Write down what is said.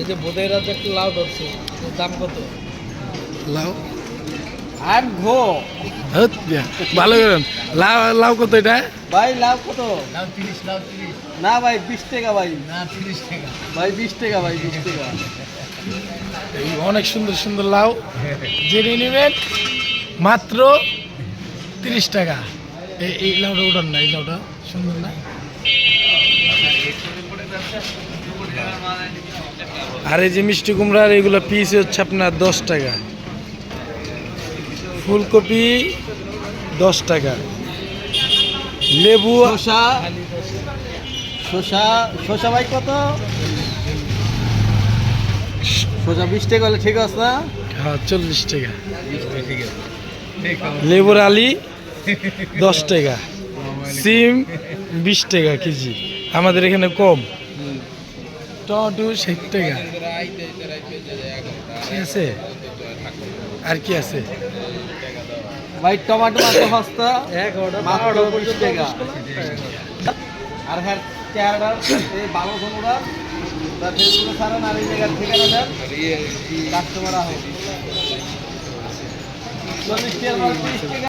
এই যে বোধের রাজ্যে একটা লাউ ধরছে দাম কত? লাউ? আর ঘো। ভালো করেন লাউ লাউ কত এটা? ভাই লাউ কত? লাউ তিরিশ লাউ তিরিশ। না ভাই বিশ টাকা ভাই। না তিরিশ টাকা। ভাই বিশ টাকা ভাই বিশ টাকা। এই অনেক সুন্দর সুন্দর লাউ। জেনে নেবেন মাত্র তিরিশ টাকা। এই এই লাউটা উঠান না এই লাউটা সুন্দর না? আর এই যে মিষ্টি কুমড়ার এগুলো পিস হচ্ছে আপনার দশ টাকা। ফুলকপি দশ টাকা। লেবু শসা শসা শসা ভাই কত? শসা বিশ টাকা হলে ঠিক আছে না? হ্যাঁ চল্লিশ টাকা। লেবুর আলি দশ টাকা। সিম বিশ টাকা কেজি। আমাদের এখানে কম। টমেটো ষাট টাকা। ঠিক আছে? আর কি আছে? ভাই টমাটো মাত্র সস্তা। মাত্র টাকা। আর হ্যাঁ চেহারাটার এই ভালো ধনুরা তার ফেসবুকে ছাড়েন আর এই জায়গার ঠিকানা দেন কাস্টমার আহ চল্লিশ টাকা মাল তিরিশ টাকা।